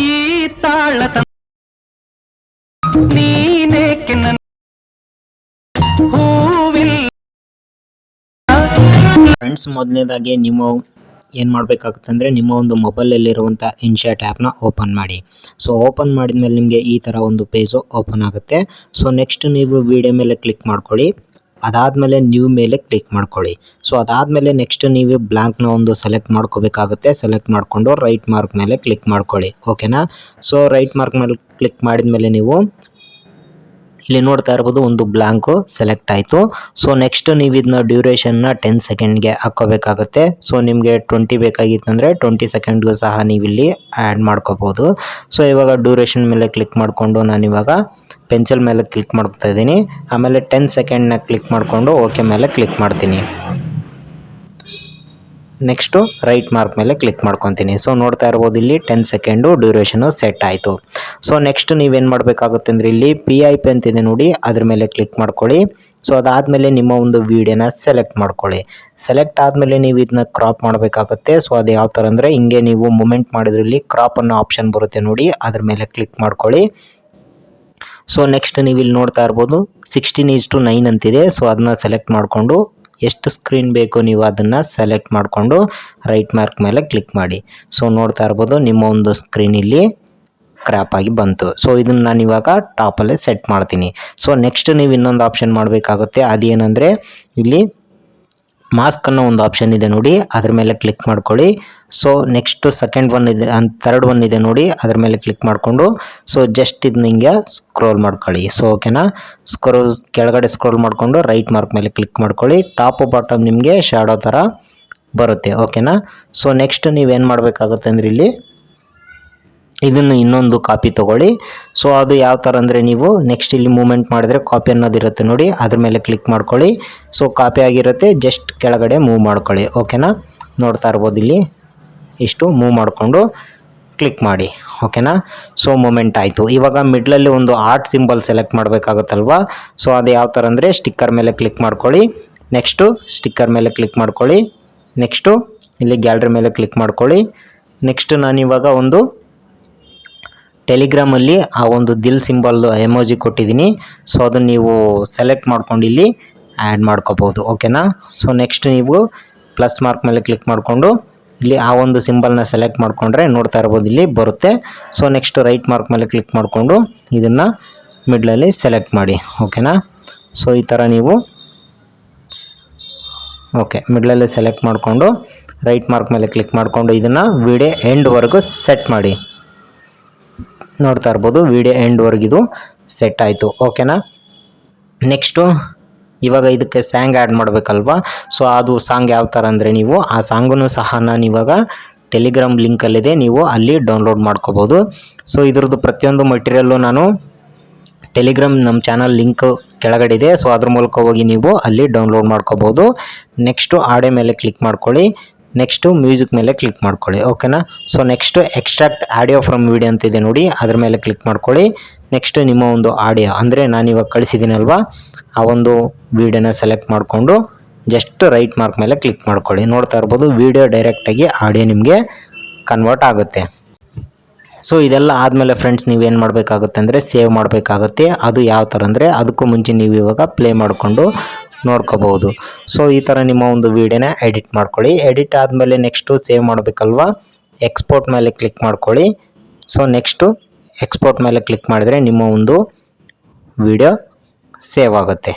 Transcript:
ಈ ತಾಳತ ನೀನೇಕೆ ನನ್ನ ಫ್ರೆಂಡ್ಸ್ ಮೊದಲನೇದಾಗಿ ನಿಮ್ಮ ಏನು ಮಾಡಬೇಕಾಗುತ್ತಂದರೆ ನಿಮ್ಮ ಒಂದು ಮೊಬೈಲಲ್ಲಿರುವಂಥ ಇನ್ಶಾಟ್ ಆ್ಯಪ್ನ ಓಪನ್ ಮಾಡಿ. ಸೊ ಓಪನ್ ಮಾಡಿದ ಮೇಲೆ ನಿಮಗೆ ಈ ಥರ ಒಂದು ಪೇಜು ಓಪನ್ ಆಗುತ್ತೆ. ಸೊ ನೆಕ್ಸ್ಟ್ ನೀವು ವಿಡಿಯೋ ಮೇಲೆ ಕ್ಲಿಕ್ ಮಾಡ್ಕೊಳ್ಳಿ. ಅದಾದಮೇಲೆ ನ್ಯೂ ಮೇಲೆ ಕ್ಲಿಕ್ ಮಾಡ್ಕೊಳ್ಳಿ. ಸೊ ಅದಾದಮೇಲೆ ನೆಕ್ಸ್ಟ್ ನೀವು ಬ್ಲ್ಯಾಂಕ್ನ ಒಂದು ಸೆಲೆಕ್ಟ್ ಮಾಡ್ಕೋಬೇಕಾಗುತ್ತೆ. ಸೆಲೆಕ್ಟ್ ಮಾಡಿಕೊಂಡು ರೈಟ್ ಮಾರ್ಕ್ ಮೇಲೆ ಕ್ಲಿಕ್ ಮಾಡ್ಕೊಳ್ಳಿ. ಓಕೆನಾ ಸೊ ರೈಟ್ ಮಾರ್ಕ್ ಮೇಲೆ ಕ್ಲಿಕ್ ಮಾಡಿದ ಮೇಲೆ ನೀವು ಇಲ್ಲಿ ನೋಡ್ತಾ ಇರ್ಬೋದು ಒಂದು ಬ್ಲಾಂಕು ಸೆಲೆಕ್ಟ್ ಆಯಿತು. ಸೊ ನೆಕ್ಸ್ಟ್ ನೀವು ಇದನ್ನ ಡ್ಯೂರೇಷನ್ನ ಟೆನ್ ಸೆಕೆಂಡ್ಗೆ ಹಾಕ್ಕೋಬೇಕಾಗುತ್ತೆ. ಸೊ ನಿಮಗೆ ಟ್ವೆಂಟಿ ಬೇಕಾಗಿತ್ತಂದರೆ ಟ್ವೆಂಟಿ ಸೆಕೆಂಡ್ಗೂ ಸಹ ನೀವು ಇಲ್ಲಿ ಆ್ಯಡ್ ಮಾಡ್ಕೋಬೋದು. ಸೊ ಇವಾಗ ಡ್ಯೂರೇಷನ್ ಮೇಲೆ ಕ್ಲಿಕ್ ಮಾಡಿಕೊಂಡು ನಾನಿವಾಗ ಪೆನ್ಸಿಲ್ ಮೇಲೆ ಕ್ಲಿಕ್ ಮಾಡ್ತಾ ಇದ್ದೀನಿ. ಆಮೇಲೆ ಟೆನ್ ಸೆಕೆಂಡ್ನ ಕ್ಲಿಕ್ ಮಾಡಿಕೊಂಡು ಓಕೆ ಮೇಲೆ ಕ್ಲಿಕ್ ಮಾಡ್ತೀನಿ. ನೆಕ್ಸ್ಟು ರೈಟ್ ಮಾರ್ಕ್ ಮೇಲೆ ಕ್ಲಿಕ್ ಮಾಡ್ಕೊತೀನಿ. ಸೊ ನೋಡ್ತಾ ಇರ್ಬೋದು ಇಲ್ಲಿ ಟೆನ್ ಸೆಕೆಂಡು ಡ್ಯೂರೇಷನು ಸೆಟ್ ಆಯಿತು. ಸೊ ನೆಕ್ಸ್ಟ್ ನೀವೇನು ಮಾಡಬೇಕಾಗುತ್ತೆ ಅಂದರೆ ಇಲ್ಲಿ ಪಿ ಐ ಪಿ ಅಂತಿದೆ ನೋಡಿ, ಅದ್ರ ಮೇಲೆ ಕ್ಲಿಕ್ ಮಾಡ್ಕೊಳ್ಳಿ. ಸೊ ಅದಾದಮೇಲೆ ನಿಮ್ಮ ಒಂದು ವೀಡಿಯೋನ ಸೆಲೆಕ್ಟ್ ಮಾಡ್ಕೊಳ್ಳಿ. ಸೆಲೆಕ್ಟ್ ಆದಮೇಲೆ ನೀವು ಇದನ್ನ ಕ್ರಾಪ್ ಮಾಡಬೇಕಾಗುತ್ತೆ. ಸೊ ಅದು ಯಾವ ಥರ ಅಂದರೆ ಹಿಂಗೆ ನೀವು ಮೂಮೆಂಟ್ ಮಾಡಿದ್ರಲ್ಲಿ ಕ್ರಾಪ್ ಅನ್ನೋ ಆಪ್ಷನ್ ಬರುತ್ತೆ ನೋಡಿ, ಅದ್ರ ಮೇಲೆ ಕ್ಲಿಕ್ ಮಾಡ್ಕೊಳ್ಳಿ. ಸೊ ನೆಕ್ಸ್ಟ್ ನೀವು ಇಲ್ಲಿ ನೋಡ್ತಾ ಇರ್ಬೋದು ಸಿಕ್ಸ್ಟೀನ್ ಈಸ್ ಟು ನೈನ್ ಅಂತಿದೆ. ಸೊ ಅದನ್ನ ಸೆಲೆಕ್ಟ್ ಮಾಡಿಕೊಂಡು ಎಷ್ಟು ಸ್ಕ್ರೀನ್ ಬೇಕು ನೀವು ಅದನ್ನು ಸೆಲೆಕ್ಟ್ ಮಾಡಿಕೊಂಡು ರೈಟ್ ಮಾರ್ಕ್ ಮೇಲೆ ಕ್ಲಿಕ್ ಮಾಡಿ. ಸೊ ನೋಡ್ತಾ ಇರ್ಬೋದು ನಿಮ್ಮ ಒಂದು ಸ್ಕ್ರೀನ್ ಇಲ್ಲಿ ಕ್ರ್ಯಾಪ್ ಆಗಿ ಬಂತು. ಸೊ ಇದನ್ನು ನಾನು ಇವಾಗ ಟಾಪಲ್ಲೇ ಸೆಟ್ ಮಾಡ್ತೀನಿ. ಸೊ ನೆಕ್ಸ್ಟ್ ನೀವು ಇನ್ನೊಂದು ಆಪ್ಷನ್ ಮಾಡಬೇಕಾಗುತ್ತೆ. ಅದೇನೆಂದರೆ ಇಲ್ಲಿ ಮಾಸ್ಕ್ ಅನ್ನೋ ಒಂದು ಆಪ್ಷನ್ ಇದೆ ನೋಡಿ. ಅದ್ರ ಮೇಲೆ ಕ್ಲಿಕ್ ಮಾಡ್ಕೊಳ್ಳಿ. ಸೊ ನೆಕ್ಸ್ಟ್ ಸೆಕೆಂಡ್ ಒನ್ ಇದೆ ಥರ್ಡ್ ಒನ್ ಇದೆ ನೋಡಿ. ಅದ್ರ ಮೇಲೆ ಕ್ಲಿಕ್ ಮಾಡಿಕೊಂಡು. ಸೊ ಜಸ್ಟ್ ಇದು ಹಿಂಗೆ ಸ್ಕ್ರೋಲ್ ಮಾಡ್ಕೊಳ್ಳಿ. ಸೊ ಓಕೆನಾ ಸ್ಕ್ರೋಲ್ ಕೆಳಗಡೆ ಸ್ಕ್ರೋಲ್ ಮಾಡಿಕೊಂಡು ರೈಟ್ ಮಾರ್ಕ್ ಮೇಲೆ ಕ್ಲಿಕ್ ಮಾಡ್ಕೊಳ್ಳಿ. ಟಾಪ್ ಬಾಟಮ್ ನಿಮಗೆ ಶ್ಯಾಡೋ ಥರ ಬರುತ್ತೆ. ಓಕೆನಾ ಸೊ ನೆಕ್ಸ್ಟ್ ನೀವೇನು ಮಾಡಬೇಕಾಗುತ್ತೆ ಅಂದರೆ ಇಲ್ಲಿ ಇದನ್ನು ಇನ್ನೊಂದು ಕಾಪಿ ತೊಗೊಳ್ಳಿ. ಸೊ ಅದು ಯಾವ ಥರ ಅಂದರೆ ನೀವು ನೆಕ್ಸ್ಟ್ ಇಲ್ಲಿ ಮೂಮೆಂಟ್ ಮಾಡಿದ್ರೆ ಕಾಪಿ ಅನ್ನೋದಿರುತ್ತೆ ನೋಡಿ. ಅದ್ರ ಮೇಲೆ ಕ್ಲಿಕ್ ಮಾಡ್ಕೊಳ್ಳಿ. ಸೊ ಕಾಪಿ ಆಗಿರುತ್ತೆ. ಜಸ್ಟ್ ಕೆಳಗಡೆ ಮೂವ್ ಮಾಡ್ಕೊಳ್ಳಿ. ಓಕೆನಾ ನೋಡ್ತಾ ಇರ್ಬೋದು ಇಲ್ಲಿ. ಇಷ್ಟು ಮೂವ್ ಮಾಡಿಕೊಂಡು ಕ್ಲಿಕ್ ಮಾಡಿ. ಓಕೆನಾ ಸೊ ಮೂಮೆಂಟ್ ಆಯಿತು. ಇವಾಗ ಮಿಡ್ಲಲ್ಲಿ ಒಂದು ಆರ್ಟ್ ಸಿಂಬಲ್ ಸೆಲೆಕ್ಟ್ ಮಾಡಬೇಕಾಗುತ್ತಲ್ವಾ? ಸೊ ಅದು ಯಾವ ಥರ ಅಂದರೆ ಸ್ಟಿಕ್ಕರ್ ಮೇಲೆ ಕ್ಲಿಕ್ ಮಾಡ್ಕೊಳ್ಳಿ. ನೆಕ್ಸ್ಟು ಸ್ಟಿಕ್ಕರ್ ಮೇಲೆ ಕ್ಲಿಕ್ ಮಾಡ್ಕೊಳ್ಳಿ. ನೆಕ್ಸ್ಟು ಇಲ್ಲಿ ಗ್ಯಾಲ್ರಿ ಮೇಲೆ ಕ್ಲಿಕ್ ಮಾಡ್ಕೊಳ್ಳಿ. ನೆಕ್ಸ್ಟ್ ನಾನಿವಾಗ ಒಂದು ಟೆಲಿಗ್ರಾಮಲ್ಲಿ ಆ ಒಂದು ದಿಲ್ ಸಿಂಬಲ್ ಎಮೋಜಿ ಕೊಟ್ಟಿದ್ದೀನಿ. ಸೊ ಅದನ್ನು ನೀವು ಸೆಲೆಕ್ಟ್ ಮಾಡ್ಕೊಂಡು ಇಲ್ಲಿ ಆ್ಯಡ್ ಮಾಡ್ಕೋಬೋದು. ಓಕೆನಾ ಸೊ ನೆಕ್ಸ್ಟ್ ನೀವು ಪ್ಲಸ್ ಮಾರ್ಕ್ ಮೇಲೆ ಕ್ಲಿಕ್ ಮಾಡಿಕೊಂಡು ಇಲ್ಲಿ ಆ ಒಂದು ಸಿಂಬಲ್ನ ಸೆಲೆಕ್ಟ್ ಮಾಡಿಕೊಂಡ್ರೆ ನೋಡ್ತಾ ಇರ್ಬೋದು ಇಲ್ಲಿ ಬರುತ್ತೆ. ಸೊ ನೆಕ್ಸ್ಟ್ ರೈಟ್ ಮಾರ್ಕ್ ಮೇಲೆ ಕ್ಲಿಕ್ ಮಾಡಿಕೊಂಡು ಇದನ್ನು ಮಿಡ್ಲಲ್ಲಿ ಸೆಲೆಕ್ಟ್ ಮಾಡಿ. ಓಕೆನಾ ಸೊ ಈ ಥರ ನೀವು ಓಕೆ ಮಿಡ್ಲಲ್ಲಿ ಸೆಲೆಕ್ಟ್ ಮಾಡಿಕೊಂಡು ರೈಟ್ ಮಾರ್ಕ್ ಮೇಲೆ ಕ್ಲಿಕ್ ಮಾಡಿಕೊಂಡು ಇದನ್ನು ವಿಡಿಯೋ ಎಂಡ್ವರೆಗೂ ಸೆಟ್ ಮಾಡಿ. ನೋಡ್ತಾ ಇರ್ಬೋದು. ವಿಡಿಯೋ ಎಂಡ್ವರೆಗಿದು ಸೆಟ್ ಆಯಿತು. ಓಕೆನಾ ನೆಕ್ಸ್ಟು ಇವಾಗ ಇದಕ್ಕೆ ಸ್ಯಾಂಗ್ ಆ್ಯಡ್ ಮಾಡಬೇಕಲ್ವಾ? ಸೊ ಅದು ಸಾಂಗ್ ಯಾವ ಥರ ಅಂದರೆ ನೀವು ಆ ಸಾಂಗನ್ನು ಸಹ ನಾನು ಇವಾಗ ಟೆಲಿಗ್ರಾಮ್ ಲಿಂಕಲ್ಲಿದೆ ನೀವು ಅಲ್ಲಿ ಡೌನ್ಲೋಡ್ ಮಾಡ್ಕೋಬೋದು. ಸೊ ಇದ್ರದ್ದು ಪ್ರತಿಯೊಂದು ಮಟೀರಿಯಲ್ಲು ನಾನು ಟೆಲಿಗ್ರಾಮ್ ನಮ್ಮ ಚಾನಲ್ ಲಿಂಕ್ ಕೆಳಗಡೆ ಇದೆ. ಸೊ ಅದ್ರ ಮೂಲಕ ಹೋಗಿ ನೀವು ಅಲ್ಲಿ ಡೌನ್ಲೋಡ್ ಮಾಡ್ಕೋಬೋದು. ನೆಕ್ಸ್ಟು ಆಡೆ ಮೇಲೆ ಕ್ಲಿಕ್ ಮಾಡ್ಕೊಳ್ಳಿ. ನೆಕ್ಸ್ಟು ಮ್ಯೂಸಿಕ್ ಮೇಲೆ ಕ್ಲಿಕ್ ಮಾಡ್ಕೊಳ್ಳಿ, ಓಕೆನಾ? So, next extract audio from video ಅಂತಿದೆ ನೋಡಿ, ಅದ್ರ ಮೇಲೆ ಕ್ಲಿಕ್ ಮಾಡ್ಕೊಳ್ಳಿ. ನೆಕ್ಸ್ಟ್ ನಿಮ್ಮ ಒಂದು ಆಡಿಯೋ, ಅಂದರೆ ನಾನಿವಾಗ ಕಳಿಸಿದ್ದೀನಲ್ವಾ ಆ ಒಂದು ವಿಡಿಯೋನ ಸೆಲೆಕ್ಟ್ ಮಾಡಿಕೊಂಡು ಜಸ್ಟ್ ರೈಟ್ ಮಾರ್ಕ್ ಮೇಲೆ ಕ್ಲಿಕ್ ಮಾಡ್ಕೊಳ್ಳಿ. ನೋಡ್ತಾ ಇರ್ಬೋದು, ವಿಡಿಯೋ ಡೈರೆಕ್ಟಾಗಿ ಆಡಿಯೋ ನಿಮಗೆ ಕನ್ವರ್ಟ್ ಆಗುತ್ತೆ. ಸೊ, ಇದೆಲ್ಲ ಆದಮೇಲೆ ಫ್ರೆಂಡ್ಸ್ ನೀವೇನು ಮಾಡಬೇಕಾಗುತ್ತೆ ಅಂದರೆ ಸೇವ್ ಮಾಡಬೇಕಾಗುತ್ತೆ. ಅದು ಯಾವ ಥರ ಅಂದರೆ, ಅದಕ್ಕೂ ಮುಂಚೆ ನೀವು ಇವಾಗ ಪ್ಲೇ ಮಾಡಿಕೊಂಡು ನೋಡ್ಕೋಬಹುದು. ಸೊ ಈ ಥರ ನಿಮ್ಮ ಒಂದು ವೀಡಿಯೋನ ಎಡಿಟ್ ಮಾಡ್ಕೊಳ್ಳಿ. ಎಡಿಟ್ ಆದಮೇಲೆ ನೆಕ್ಸ್ಟು ಸೇವ್ ಮಾಡಬೇಕಲ್ವಾ? ಎಕ್ಸ್ಪೋರ್ಟ್ ಮೇಲೆ ಕ್ಲಿಕ್ ಮಾಡ್ಕೊಳ್ಳಿ. ಸೊ ನೆಕ್ಸ್ಟು ಎಕ್ಸ್ಪೋರ್ಟ್ ಮೇಲೆ ಕ್ಲಿಕ್ ಮಾಡಿದರೆ ನಿಮ್ಮ ಒಂದು ವಿಡಿಯೋ ಸೇವ್ ಆಗುತ್ತೆ.